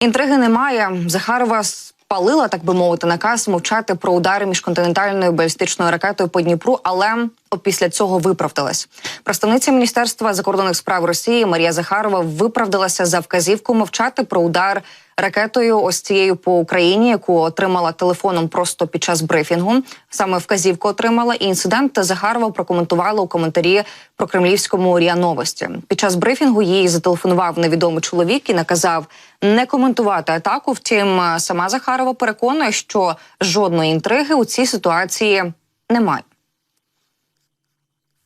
Інтриги немає. Захарова спалила, так би мовити, наказ мовчати про удари міжконтинентальною балістичною ракетою по Дніпру, але після цього виправдалась. Представниця міністерства закордонних справ Росії Марія Захарова виправдалася за вказівку мовчати про удар ракетою ось цією по Україні, яку отримала телефоном просто під час брифінгу. Саме вказівку отримала і інцидент Захарова прокоментувала у коментарі про кремлівському РІА Новості. Під час брифінгу їй зателефонував невідомий чоловік і наказав не коментувати атаку. Втім, сама Захарова переконує, що жодної інтриги у цій ситуації немає.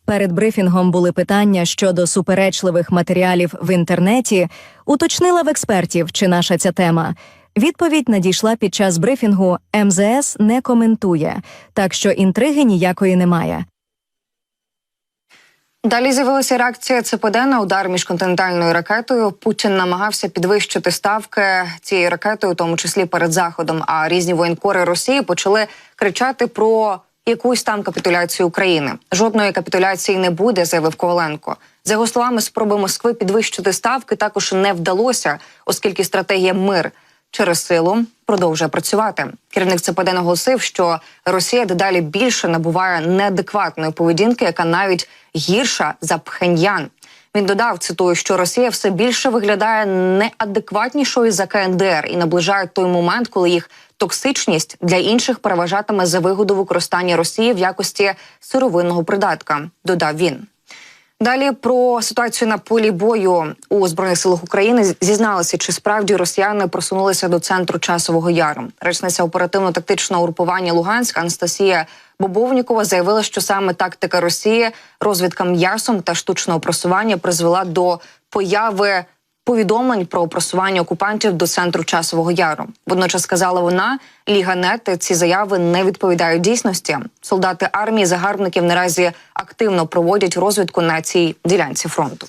Перед брифінгом були питання щодо суперечливих матеріалів в інтернеті. Уточнила в експертів, чи наша ця тема. Відповідь надійшла під час брифінгу. МЗС не коментує, так що інтриги ніякої немає. Далі з'явилася реакція ЦПД на удар міжконтинентальною ракетою. Путін намагався підвищити ставки цієї ракетою, у тому числі перед заходом. А різні воєнкори Росії почали кричати про якусь там капітуляцію України. Жодної капітуляції не буде, заявив Коваленко. За його словами, спроби Москви підвищити ставки також не вдалося, оскільки стратегія мир через силу продовжує працювати. Керівник ЦПД наголосив, що Росія дедалі більше набуває неадекватної поведінки, яка навіть гірша за Пхеньян. Він додав, цитую, що Росія все більше виглядає неадекватнішою за КНДР і наближає той момент, коли їх токсичність для інших переважатиме за вигоду використання Росії в якості сировинного придатка. Додав він. Далі про ситуацію на полі бою у збройних силах України зізналися, чи справді росіяни просунулися до центру часового яру. Речниця оперативно-тактичного групування Луганськ Анастасія Бобовнікова заявила, що саме тактика Росії, розвідка м'ясом та штучного просування призвела до появи повідомлень про просування окупантів до центру часового яру. Водночас сказала вона, Ліга Нет ці заяви не відповідають дійсності. Солдати армії загарбників наразі активно проводять розвідку на цій ділянці фронту.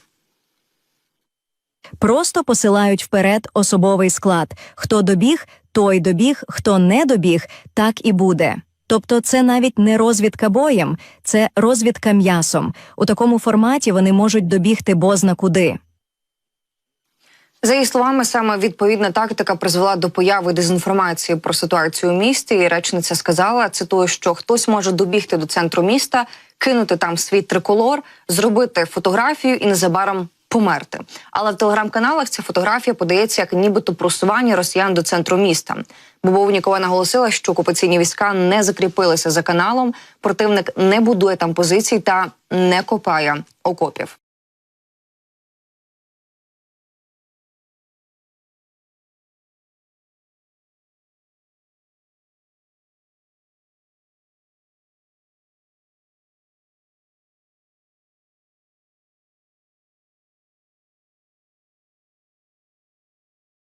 Просто посилають вперед особовий склад. Хто добіг, той добіг, хто не добіг, так і буде. Тобто, це навіть не розвідка боєм, це розвідка м'ясом. У такому форматі вони можуть добігти бозна куди. За її словами, саме відповідна тактика призвела до появи дезінформації про ситуацію у місті. І речниця сказала, цитую, що хтось може добігти до центру міста, кинути там свій триколор, зробити фотографію і незабаром померти. Але в телеграм-каналах ця фотографія подається як нібито просування росіян до центру міста. Бобовнікова наголосила, що окупаційні війська не закріпилися за каналом. Противник не будує там позицій та не копає окопів.